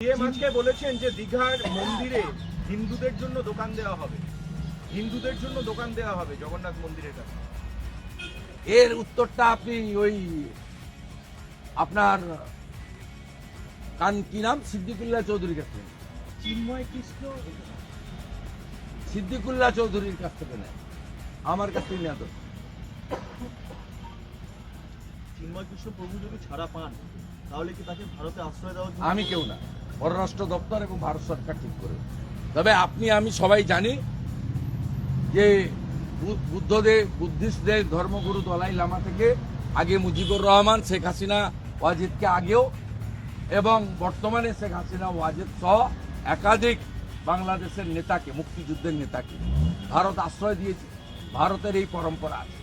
CM আজকে বলেছেন যে দীঘার মন্দিরে হিন্দুদের জন্য দোকান দেওয়া হবে। হিন্দুদের জন্য দোকান দেওয়া হবে জগন্নাথ মন্দিরের কাছে। এর উত্তরটা আপনি ওই আপনার কান কি নাম? সিদ্দিকুল্লাহ চৌধুরীর কাছ থেকে। চিন্ময় কৃষ্ণ। সিদ্দিকুল্লাহ চৌধুরীর কাছ থেকে নেয়। আমার কাছ থেকে নেওয়া তো চিন্ময় কৃষ্ণ প্রভু যদি ছাড়া পান তাহলে কি তাকে ভারতে আশ্রয় দেওয়ার জন্য আমি কেউ না। পররাষ্ট্র দপ্তর এবং ভারত সরকার ঠিক করে। তবে আপনি, আমি সবাই জানি যে বুদ্ধদেব বুদ্ধিস্টদের ধর্মগুরু দলাই লামা থেকে আগে মুজিবুর রহমান, শেখ হাসিনা, ওয়াজিদকে আগেও এবং বর্তমানে শেখ হাসিনা, ওয়াজিদ সহ একাধিক বাংলাদেশের নেতাকে, মুক্তিযুদ্ধের নেতাকে ভারত আশ্রয় দিয়েছে। ভারতের এই পরম্পরা আছে।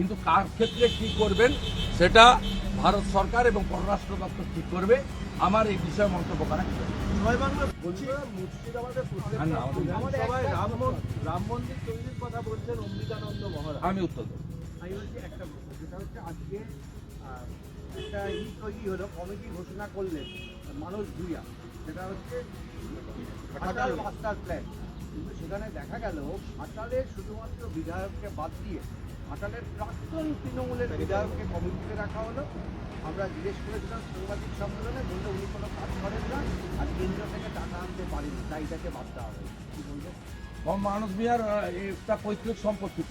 কিন্তু কার ক্ষেত্রে কি করবেন সেটা ভারত সরকার এবং পররাষ্ট্র দপ্তর ঠিক করবে। আমার এই বিষয়ে মন্তব্য করা আমি উত্তর দেবো। একটা ই তৈরি হলো কমিটি ঘোষণা করলেন মানুষ সেটা হচ্ছে ঘাটাল। মাস্টার প্ল্যান কিন্তু সেখানে দেখা গেল ঘাটালের শুধুমাত্র বিধায়ককে বাদ দিয়ে ঘাটালের প্রাক্তন তৃণমূলের বিধায়ককে কমিটিতে রাখা হলো। আমরা জিজ্ঞেস করেছিলাম সাংবাদিক সম্মেলনে, বলল উনি কোনো কাজ করেন না আর কেন্দ্র থেকে টাকা আনতে পারেনি তাই তাকে দেওয়া হবে কি বলবেন মানুষ বিহার একটা পৈতৃক সম্পত্তি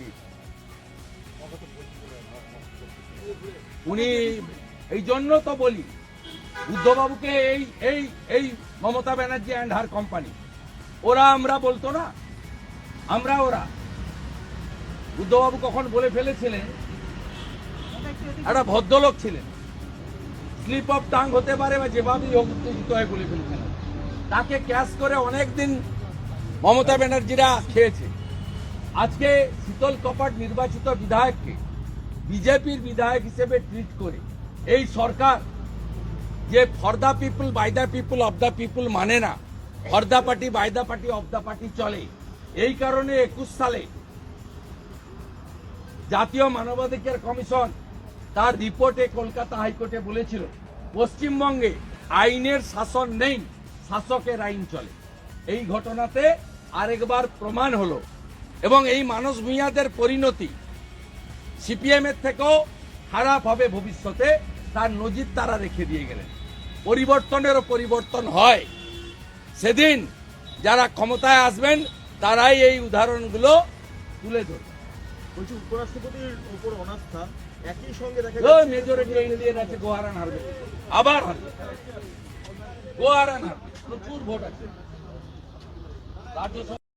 উনি এই জন্য তো বলি বুদ্ধবাবুকে এই এই এই Mamata Banerjee and her company. ওরা আমরা বলতো না, আমরা ওরা। বুদ্ধবাবু কখন বলে ফেলেছিলেন? একটা ভদ্রলোক ছিলেন। স্লিপ অফ টাং হতে পারে বা যেভাবেই হোক উত্তেজিত হয়ে বলে ফেলেছিলেন। তাকে ক্যাশ করে অনেক দিন মমতা ব্যানার্জিরা খেয়েছে। আজকে শীতল কপাট নির্বাচিত বিধায়ককে বিজেপির বিধায়ক হিসেবে ট্রিট করে এই সরকার যে for the people by the people of the people মানে না। For the party by the party of the party চলে। এই কারণে একুশ সালে জাতীয় মানবাধিকার কমিশন তার রিপোর্টে কলকাতা হাইকোর্টে বলেছিল, পশ্চিমবঙ্গে আইনের শাসন নেই, শাসকের আইন চলে। এই ঘটনাতে আরেকবার প্রমাণ হলো এবং এই মানস ভূঁইয়াদের পরিণতি সিপিএম এর থেকেও খারাপ হবে ভবিষ্যতে, তার নজির তারা রেখে দিয়ে গেলেন। পরিবর্তনেরও পরিবর্তন হয়। সেদিন যারা ক্ষমতায় আসবেন, তারাই এই উদাহরণগুলো তুলে ধরবে। বলছি উপরাষ্ট্রপতির উপর অনাস্থা একই সঙ্গে দেখা যায় মেজরিটি ইন্ডিয়ান আছে গোহারান হারবে। আবার হারবে। গোহারান হারবে। প্রচুর ভোট আছে।